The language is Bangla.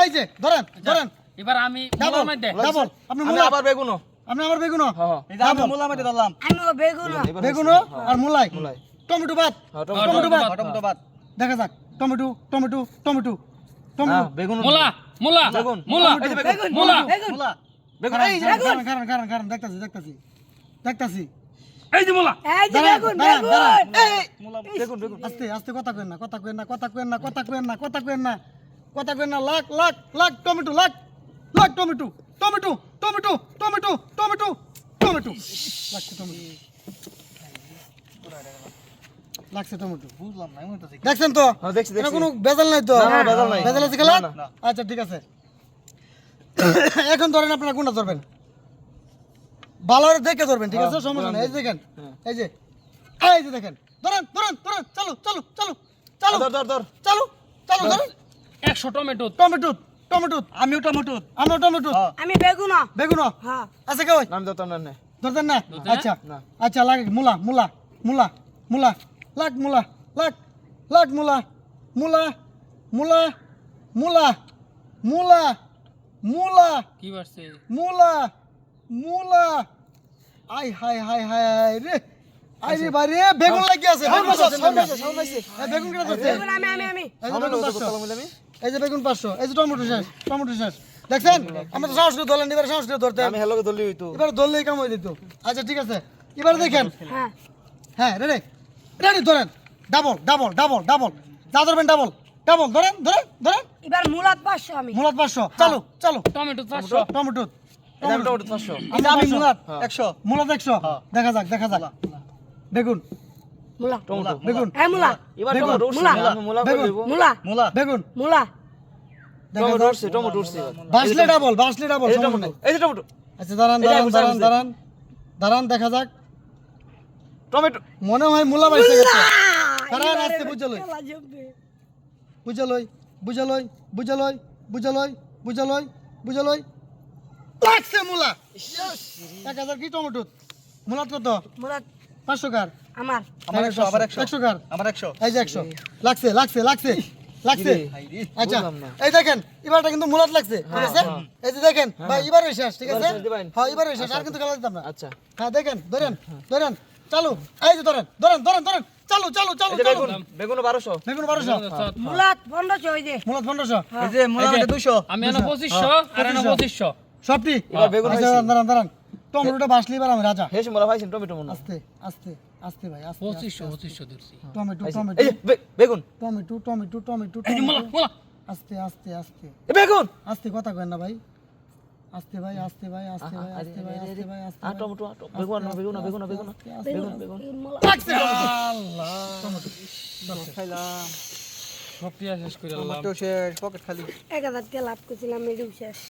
এই যে ধরেন ধরেন। এবার আমি ডাবল ডাবল। আপনি মুলা আবার বেগুনো আপনি আমার বেগুন হ্যাঁ এই যে আমি মোলা মাটি ধরলাম। আমিও বেগুন বেগুন আর মুলাই। মুলাই। টমেটো বাদ। হ্যাঁ, টমেটো বাদ। টমেটো বাদ। দেখা যাক। Tomato tomato tomato. হ্যাঁ, টমেটো বেগুন। মুলা মুলা বেগুন। মুলা। বেগুন মুলা। বেগুন। বেগুন এই যে কারণ কারণ কারণ কারণ দেখতাছি দেখতাছি। দেখতাছি। এই যে মুলা। এই যে বেগুন বেগুন। দাঁড়ান। মোলা বেগুন বেগুন। আস্তে আস্তে কথা কইন না কথা কইন না কথা কইন না কথা কইন না কথা কইন না। কথা কইন না lakh lakh lakh tomato lakh lakh tomato tomato tomato tomato tomato tomato. লাগছে টমেটো। লাগছে টমেটো। বুঝলাম না দেখছেন তো? এটা কোনো বেজাল নাই তো? না, না, বেজাল আছে খেলা? না, না। আচ্ছা ঠিক আছে। এখন ধরেন আপনারা কোনটা ধরবেন। ভালো দেখে ধরবেন ঠিক আছে? হ্যাঁ, সমস্যা নেই। এই দেখেন হ্যাঁ। এই যে এই যে দেখেন। ধরেন ধরেন ধরেন চালু চালু চালু চালু। ধর ধর ধর। চালু চালু ধরেন। একশো টমেটো। টমেটো টমেটো আমিও টমেটো আমরা টমেটো হ্যাঁ। আমি বেগুন বেগুন হ্যাঁ। আছে কেউ নাম দাও না। ধরতেন না? আচ্ছা। না। আচ্ছা লাগে মুলা মুলা মুলা মুলা লাগ মুলা লাগ লাগ মুলা মুলা মুলা মুলা মুলা মুলা কি বাড়ছে? মুলা মুলা। আই হাই হাই হাই হাই রে। আই রে বাড়ি বেগুন লাগি আছে। বেগুন কেটে বেগুন আমি আমি আমি। আমি। এই যে বেগুন পাঁচশো এই যে টমেটো শেষ টমেটো শেষ দেখছেন? আমরা তো সাহস করে ধরলেন এবার সাহস করে ধরতে। আমি হ্যালো দলি হইতো। এবার ধরলেই কাম হয়ে যেত। আচ্ছা ঠিক আছে। এবার দেখেন। হ্যাঁ। হ্যাঁ রেডি রেডি ধরেন। ডাবল ডাবল ডাবল ডাবল যা ধরবেন ডাবল ডাবল ধরেন ধরেন ধরেন। এবার মুলাত পাঁচশো আমি। মুলাত পাঁচশো। চালু চালু। টমেটো চারশো টমেটো এটা আমি টমেটো 500 আমি মুলা হ্যাঁ। একশো। মুলাত একশো। দেখা যাক দেখা যাক। বেগুন মুলা টমেটো বেগুন হ্যাঁ মুলা। এবার। টমেটো মুলা। মুলা মুলা মুলা বেগুন মুলা। দেখা টমেটো উঠছে টমেটো উঠছে। বাসলে ডাবল বাসলে ডাবল এই যে টমেটো নাই। এই যে টমেটো। আচ্ছা দাঁড়ান দাঁড়ান বুঝা দাঁড়ান বুঝা। দাঁড়ান। দাঁড়ান দেখা যাক। টমেটো। মনে হয় মুলা বাইসে গেছে। দাঁড়ান আস্তে বুঝলই খেলা জমবে। বুঝলই বুঝলই বুঝলই বুঝলই বুঝলই বুঝলই লাগছে মুলা। এক হাজার কি টমেটো মুলাত কত? মুলাত পাঁচশো কার? আমার। আমার একশো আবার একশো। একশো কার? আমার একশো। এই যে একশো। লাগছে লাগছে লাগছে লাগছে। আচ্ছা এই দেখেন এবারটা কিন্তু মুলাত লাগছে ঠিক আছে? এই যে দেখেন ভাই এবারে শেষ ঠিক আছে? হ্যাঁ এবারে শেষ আর কিন্তু খেলা দিতাম না। আচ্ছা। হ্যাঁ দেখেন ধরেন ধরেন চালু। এই যে ধরেন ধরেন ধরেন ধরেন। চালু চালু চালু চালু। বেগুন বেগুন 1200 বেগুন বারোশো মুলাত পনেরোশো ওই যে। মুলাত পনেরোশো। এই যে মোলা মাটি দুশো আমি এনে পঁচিশশো আর এনে পঁচিশশো। সবটি? এবার বেগুন আচ্ছা, দাঁড়ান দাঁড়ান। টমেটোটা বাসলি এবার আমি রাজা। হেস মোলা ভাইছেন টমেটো মনে আস্তে আস্তে আস্তে ভাই আস্তে পঁচিশশো পঁচিশশো ধরছি টমেটো টমেটো। বে- বেগুন। টমেটো টমেটো টমেটো এই মুলা টমেটো। মুলা আস্তে আস্তে আস্তে। এ বেগুন! আস্তে কথা না ভাই। আস্তে ভাই আস্তে ভাই আস্তে ভাই আস্তে ভাই আস্তে ভাই আস্তে আ টমেটো আ টমেটো, বেগুন আনো, বেগুন আনো, বেগুন আনো, বেগুন। বেগুন বেগুন। লাগছে! প্রক্রিয়া শেষ করে আল্লাহ টমেটো শেষ পকেট খালি। এক হাজার লাভ করছিলাম শেষ।